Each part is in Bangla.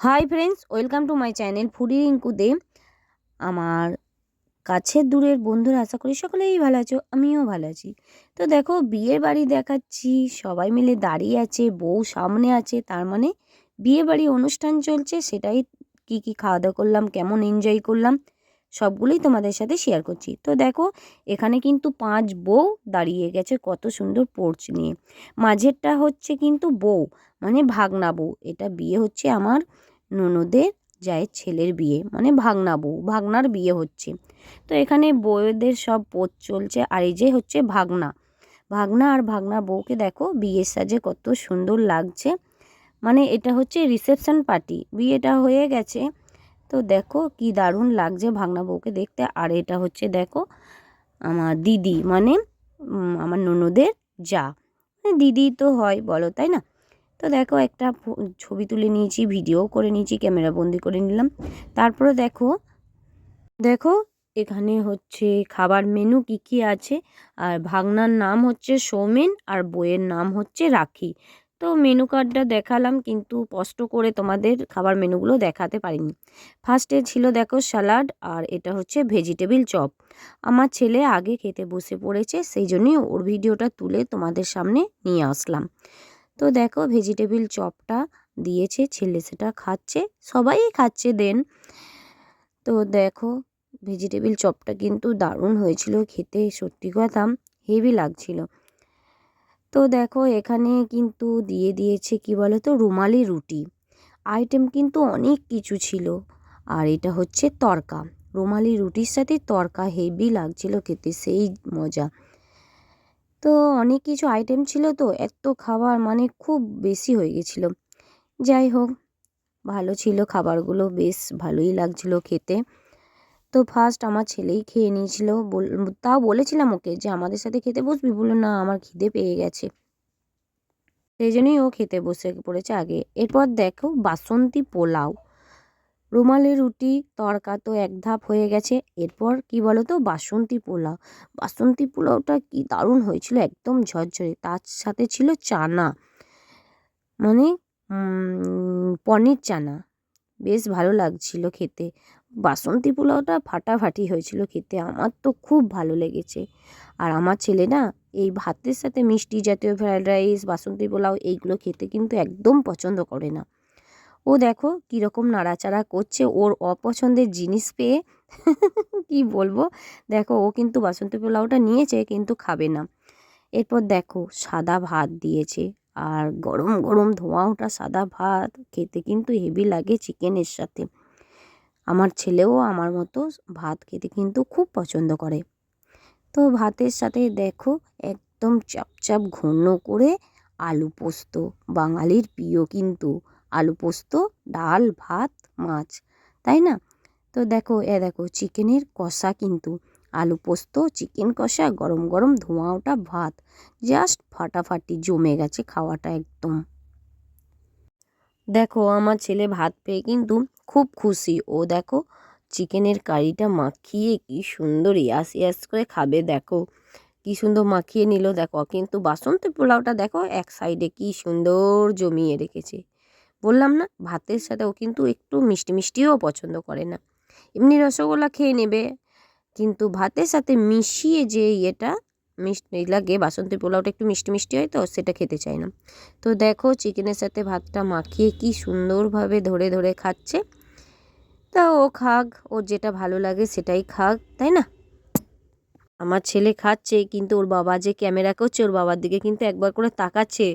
Hi friends welcome to my channel foodie রিঙ্কুতে আমার কাছের দূরের বন্ধুরা, আশা করি সকলেই ভালো আছো, আমিও ভালো আছি। তো দেখো, বিয়ের বাড়ি দেখাচ্ছি, সবাই মিলে দাঁড়িয়ে আছে, বউ সামনে আছে, তার মানে বিয়ে বাড়ি অনুষ্ঠান চলছে, সেটাই কি কি খাওয়া দাওয়া করলাম, কেমন এনজয় করলাম। সবগুলোই তোমাদের সাথে শেয়ার করছি। তো দেখো, এখানে কিন্তু পাঁচ বউ দাঁড়িয়ে গেছে কত সুন্দর পোর্চ নিয়ে। মাঝেরটা হচ্ছে কিন্তু বউ মানে ভাগনা বউ। এটা বিয়ে হচ্ছে আমার ননদের জায়ের ছেলের বিয়ে মানে ভাগনা বউ, ভাগনার বিয়ে হচ্ছে। তো এখানে বউদের সব পোচ চলছে, আর এই যে হচ্ছে ভাগনা। ভাগনা আর ভাগনার বউকে দেখো, বিয়ের সাজে কত সুন্দর লাগছে। মানে এটা হচ্ছে রিসেপশন পার্টি বিয়েটা হয়ে গেছে। তো দেখো কি দারুণ লাগছে ভাগনা বউকে দেখতে। আর এটা হচ্ছে দেখো আমার দিদি মানে আমার ননদের যা। মানে দিদি তো হয়, বলো, তাই না? তো দেখো একটা ছবি তুলে নিয়েছি, ভিডিও করে নিয়েছি, ক্যামেরা বন্দি করে নিলাম। তারপরে দেখো দেখো এখানে হচ্ছে খাবার মেনু কি কি আছে। আর ভাগনার নাম হচ্ছে সৌমেন, আর বইয়ের নাম হচ্ছে রাখি। তো মেনু কার্ডটা দেখালাম কিন্তু কষ্ট করে তোমাদের খাবার মেনুগুলো দেখাতে পারিনি। ফার্স্টে ছিল দেখো স্যালাড আর এটা হচ্ছে ভেজিটেবিল চপ আমার ছেলে আগে খেতে বসে পড়েছে, সেই জন্যই ওর ভিডিওটা তুলে তোমাদের সামনে নিয়ে আসলাম। তো দেখো ভেজিটেবিল চপটা দিয়েছে, ছেলে সেটা খাচ্ছে, সবাই খাচ্ছে দেন। তো দেখো ভেজিটেবিল চপটা কিন্তু দারুণ হয়েছিল, খেতে সত্যি কথা হেভি লাগছিল। তো দেখো এখানে কিন্তু দিয়ে দিয়েছে, কি বলো তো রুমালি রুটি। আইটেম কিন্তু অনেক কিছু ছিল। আর এটা হচ্ছে তরকা। রুমালি রুটির সাথে তরকা হেভি লাগছিল খেতে, সেই মজা। তো অনেক কিছু আইটেম ছিল তো, এত খাবার মানে খুব বেশি হয়ে গেছিল। যাই হোক, ভালো ছিল খাবারগুলো, বেশ ভালোই লাগছিল খেতে। তো ফার্স্ট আমার ছেলেই খেয়ে নিয়েছিল। তাও বলেছিলাম ওকে যে, আমাদের সাথে খেতে বসবি? বলল, না, আমার খিদে পেয়ে গেছে। সেই জন্যই ও খেতে বসে পড়েছে আগে। এরপর দেখো, বাসন্তী পোলাও। রুমালি রুটি, তড়কা তো এক ধাপ হয়ে গেছে। এরপর কি বলো তো বাসন্তী পোলাও। বাসন্তী পোলাওটা কি দারুণ হয়েছিল, একদম ঝরঝরে। তার সাথে ছিল চানা। মানে পনির চানা। বেশ ভালো লাগছিল খেতে। বাসন্তী পোলাওটা ফাটাফাটি হয়েছিল খেতে। আমার তো খুব ভালো লেগেছে। আর আমার ছেলে না, এই ভাতের সাথে মিষ্টি জাতীয় ফ্রায়েড রাইস বাসন্তী পোলাও এইগুলো খেতে কিন্তু একদম পছন্দ করে না। ও দেখো কীরকম নাড়াচাড়া করছে, ওর অপছন্দের জিনিস পেয়ে কি বলব? দেখো ও কিন্তু বাসন্তী পোলাওটা নিয়েছে কিন্তু খাবে না। এরপর দেখো সাদা ভাত দিয়েছে। আর গরম গরম ধোঁয়া ওঠা সাদা ভাত, খেতে কিন্তু হেভি লাগে চিকেনের সাথে। আমার ছেলেও আমার মতো ভাত খেতে কিন্তু খুব পছন্দ করে। তো ভাতের সাথে দেখো একদম চাপচাপ ঘন করে আলু পোস্ত, বাঙালির প্রিয় কিন্তু। আলু পোস্ত, ডাল, ভাত, মাছ, তাই না? তো দেখো, এ দেখো চিকেনের কষা কিন্তু। আলু পোস্ত, চিকেন কষা, গরম গরম ধোঁয়া ওটা ভাত। জাস্ট ফাটাফাটি জমে গেছে খাওয়াটা একদম। দেখো, আমার ছেলে ভাত পেয়ে কিন্তু খুব খুশি। ও দেখো, চিকেনের কারিটা মাখিয়ে কি সুন্দর ইয়াস ইয়াস করে খাবে, দেখো। কি সুন্দর মাখিয়ে নিল, দেখো। কিন্তু বাসন্তী পোলাওটা দেখো, এক সাইডে কি সুন্দর জমিয়ে রেখেছে। বললাম না, ভাতের সাথে ও কিন্তু একটু মিষ্টি মিষ্টিও পছন্দ করে না। এমনি রসগোল্লা খেয়ে নেবে। কিন্তু ভাতের সাথে মিশিয়ে যে ইয়েটা মিষ্টি লাগে, বাসন্তী পোলাওটা একটু মিষ্টি মিষ্টি হয় তো, সেটা খেতে চায় না। তো দেখো চিকেনের সাথে ভাতটা মাখিয়ে কি সুন্দরভাবে ধরে ধরে খাচ্ছে। তা ও খাক ওর যেটা ভালো লাগে সেটাই খাক, তাই না? আমার ছেলে খাচ্ছে, কিন্তু ওর বাবা যে ক্যামেরা করছে, ওর বাবার দিকে কিন্তু একবার করে তাকাচ্ছে।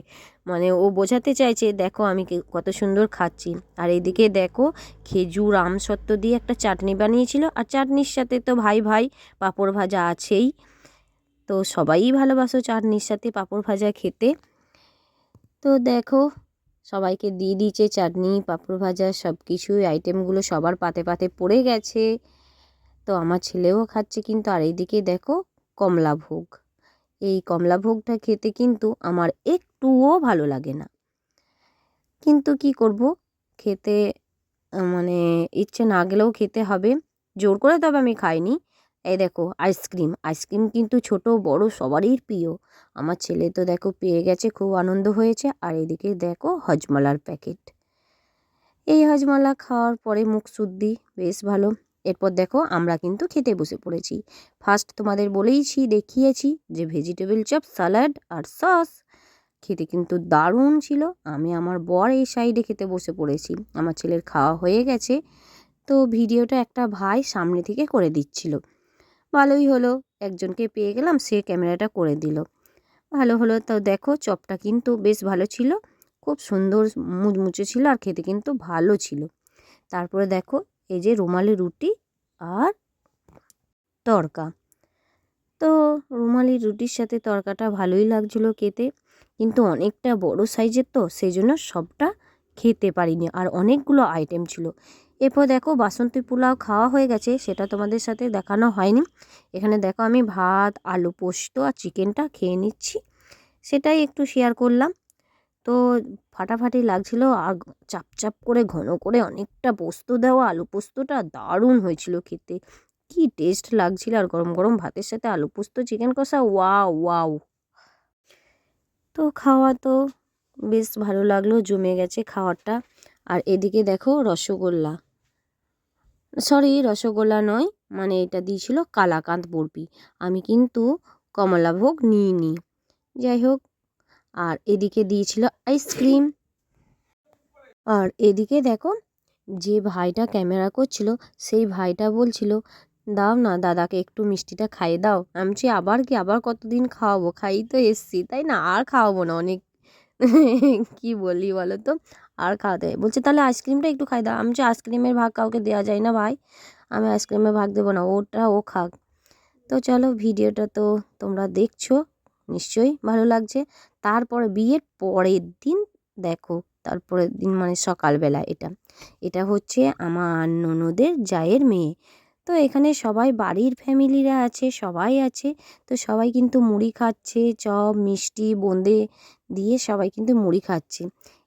মানে ও বোঝাতে চাইছে, দেখো আমি কত সুন্দর খাচ্ছি। আর এইদিকে দেখো খেজুর আমসত্ত্ব দিয়ে একটা চাটনি বানিয়েছিল, আর চাটনির সাথে তো ভাই ভাই পাঁপড় ভাজা আছেই। তো সবাই ভালোবাসো চাটনির সাথে পাঁপড় ভাজা খেতে। তো দেখো, সবাইকে দিয়ে দিয়েছে চাটনি, পাঁপড় ভাজা সব কিছুই আইটেমগুলো সবার পাতে পাতে পড়ে গেছে। তো আমার ছেলেও খাচ্ছে কিন্তু, আর এইদিকে দেখো, কমলা ভোগ। এই কমলা ভোগটা খেতে কিন্তু আমার একটুও ভালো লাগে না। কিন্তু কি করব? খেতে মানে ইচ্ছে না গেলেও খেতে হবে। জোর করে তবে আমি খাইনি। এই দেখো, আইসক্রিম। আইসক্রিম কিন্তু ছোট, বড়, সবারই প্রিয়। আমার ছেলে তো দেখো পেয়ে গেছে, খুব আনন্দ হয়েছে। আর এদিকে দেখো হজমলার প্যাকেট। এই হজমালা খাওয়ার পরে মুখ শুদ্ধি, বেশ ভালো। এরপর দেখো আমরা কিন্তু খেতে বসে পড়েছি। ফার্স্ট তোমাদের বলেইছি, দেখিয়েছি যে ভেজিটেবল চপ স্যালাড আর সস খেতে কিন্তু দারুণ ছিল। আমি আমার বর এই সাইডে খেতে বসে পড়েছি। আমার ছেলের খাওয়া হয়ে গেছে। তো ভিডিওটা একটা ভাই সামনে থেকে করে দিচ্ছিল। ভালোই হলো। একজনকে পেয়ে গেলাম, সে ক্যামেরাটা করে দিল। ভালো হলো। তো দেখো, চপটা কিন্তু বেশ ভালো ছিল। খুব সুন্দর মুচমুচে ছিল আর খেতে কিন্তু ভালো ছিল। তারপরে দেখো, এই যে রুমালি রুটি আর তরকা। তো রুমালি রুটির সাথে তরকাটা ভালোই লাগছিল খেতে। কিন্তু অনেকটা বড় সাইজের তো সেই জন্য সবটা খেতে পারিনি। আর অনেকগুলো আইটেম ছিল। এরপর দেখো বাসন্তী পোলাও খাওয়া হয়ে গেছে, সেটা তোমাদের সাথে দেখানো হয়নি। এখানে দেখো আমি ভাত, আলু পোস্ত আর চিকেনটা খেয়ে নিচ্ছি। সেটাই একটু শেয়ার করলাম। তো ফাটাফাটি লাগছিল আর চাপ চাপ করে, ঘন করে অনেকটা পোস্ত দেওয়া, আলু পোস্তটা দারুণ হয়েছিল খেতে। কি টেস্ট লাগছিল আর গরম গরম ভাতের সাথে আলু পোস্ত, চিকেন কষা, ওয়াও ওয়াও। তো খাওয়া তো বেশ ভালো লাগল, জমে গেছে খাওয়ারটা আর এদিকে দেখো রসগোল্লা। সরি, রসগোল্লা নয় মানে এটা দিয়েছিল কালাকাঁদ বরফি। আমি কিন্তু কমলাভোগ নিইনি। যাই হোক, আর এদিকে দিয়েছিল আইসক্রিম। আর এদিকে দেখো, যে ভাইটা ক্যামেরা করছিল, সেই ভাইটা বলছিল, দাও না দাদাকে একটু মিষ্টিটা খাইয়ে দাও। আমি আবার কি আবার কতদিন খাওয়াবো? খাই তো এসছি, তাই না? আর খাওয়াবো না অনেক। কি বলি বলো তো? আর খাওয়াতে বলছে, তাহলে আইসক্রিমটা একটু খাই দাও। আমি যে আইসক্রিমের ভাগ কাউকে দেওয়া যায় না ভাই। আমি আইসক্রিমের ভাগ দেবো না, ওটা ও খাক। তো চলো, ভিডিওটা তো তোমরা দেখছ, নিশ্চয়ই ভালো লাগছে। তারপরে বিয়ের পরের দিন দেখো, তারপরের দিন মানে সকালবেলা এটা। এটা হচ্ছে আমার ননদের জায়ের মেয়ে। তো এখানে সবাই বাড়ির ফ্যামিলিরা আছে, সবাই আছে। তো সবাই কিন্তু মুড়ি খাচ্ছে, চপ, মিষ্টি, বোঁদে দিয়ে সবাই কিন্তু মুড়ি খাচ্ছে।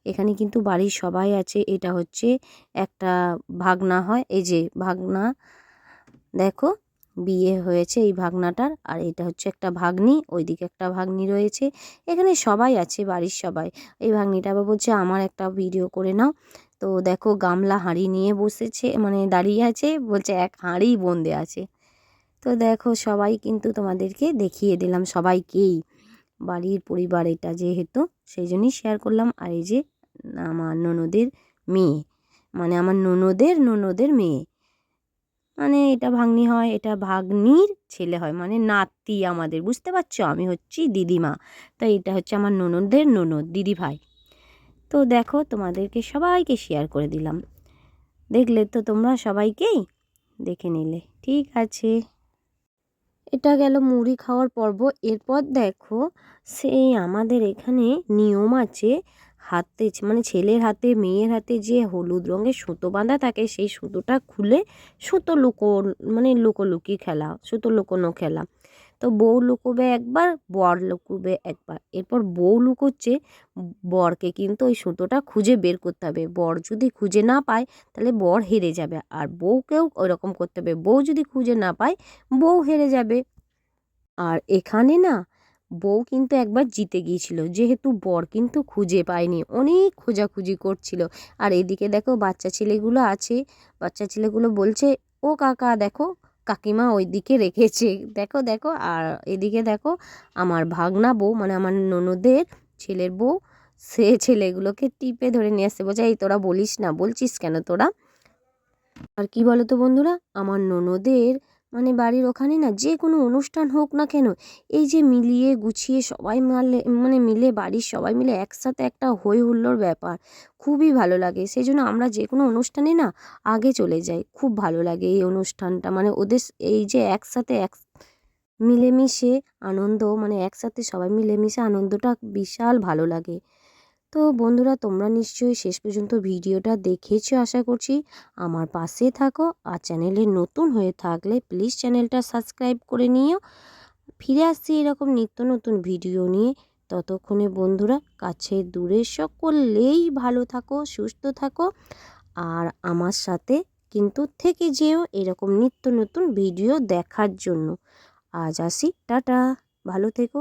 এখানে কিন্তু বাড়ির সবাই আছে। এটা হচ্ছে একটা ভাগনা হয়। এই যে ভাগনা, দেখো, বিয়ে হয়েছে এই ভাগনাটার। আর এটা হচ্ছে একটা ভাগ্নি, ওইদিকে একটা ভাগ্নি রয়েছে। এখানে সবাই আছে, বাড়ির সবাই। এই ভাগ্নিটা আবার বলছে, আমার একটা ভিডিও করে নাও। তো দেখো, গামলা হাঁড়ি নিয়ে বসেছে মানে দাঁড়িয়ে আছে, বলছে, এক হাঁড়ি বন্দে আছে। তো দেখো, সবাই কিন্তু তোমাদেরকে দেখিয়ে দিলাম, সবাইকেই। বাড়ির পরিবার এটা যেহেতু, সেই জন্যই শেয়ার করলাম। আর এই যে আমার ননদের মেয়ে। মানে আমার ননদের ননদের মেয়ে। মানে এটা ভাগ্নি হয়, এটা ভাগ্নির ছেলে হয় মানে নাতি আমাদের। বুঝতে পারছ? আমি হচ্ছি দিদিমা। তো এটা হচ্ছে আমার ননদের ননদ, দিদি ভাই। তো দেখো, তোমাদেরকে সবাইকে শেয়ার করে দিলাম। দেখলে তো তোমরা সবাইকেই দেখে নিলে। ঠিক আছে। এটা গেল মুড়ি খাওয়ার পর্ব। এরপর দেখো, সেই আমাদের এখানে নিয়ম আছে হাতে মানে ছেলের হাতে, মেয়ের হাতে যে হলুদ রঙের সুতো বাঁধা থাকে, সেই সুতোটা খুলে সুতো লুকো মানে লুকোলুকি খেলা, সুতো লুকোনো খেলা। তো বউ লুকোবে একবার, বর লুকোবে একবার। এরপর বউ লুকোচ্ছে, বরকে কিন্তু ওই সুতোটা খুঁজে বের করতে হবে। বর যদি খুঁজে না পায়, তাহলে বর হেরে যাবে। আর বউকেও ওরকম করতে হবে। বউ যদি খুঁজে না পায়, বউ হেরে যাবে। আর এখানে না বউ কিন্তু একবার জিতে গিয়েছিল। যেহেতু বর কিন্তু খুঁজে পায়নি, অনেক খোঁজাখুঁজি করছিল। আর এদিকে দেখো বাচ্চা ছেলেগুলো আছে, বাচ্চা ছেলেগুলো বলছে, ও কাকা দেখো, কাকিমা ওই দিকে রেখেছে। দেখো দেখো, আর এদিকে দেখো আমার ভাগনা বউ মানে আমার ননদের ছেলের বউ, সে ছেলেগুলোকে টিপে ধরে নিয়ে আসছে। বলছে, এই তোরা বলিস না, বলছিস কেন তোরা? আর কি বলো তো বন্ধুরা, আমার ননদের মানে বাড়ির ওখানে না যে কোনো অনুষ্ঠান হোক না কেন, এই যে মিলিয়ে গুছিয়ে সবাই মারলে মানে মিলে বাড়ির সবাই মিলে একসাথে একটা হই হুল্লোড় ব্যাপার, খুবই ভালো লাগে। সেই জন্য আমরা যে কোনো অনুষ্ঠানে না আগে চলে যাই, খুব ভালো লাগে এই অনুষ্ঠানটা। মানে ওদের এই যে একসাথে এক, মিলেমিশে আনন্দ মানে একসাথে সবাই মিলেমিশে আনন্দটা বিশাল ভালো লাগে। তো বন্ধুরা, তোমরা নিশ্চয়ই শেষ পর্যন্ত ভিডিওটা দেখেছ, আশা করছি। আমার পাশে থাকো আর চ্যানেলে নতুন হয়ে থাকলে প্লিজ চ্যানেলটা সাবস্ক্রাইব করে নিও। ফিরে আসছি এরকম নিত্য নতুন ভিডিও নিয়ে। ততক্ষণে বন্ধুরা কাছে দূরে সকলেই ভালো থাকো, সুস্থ থাকো। আর আমার সাথে কিন্তু থেকে যেও এরকম নিত্য নতুন ভিডিও দেখার জন্য। আজ আসি, টাটা, ভালো থেকো।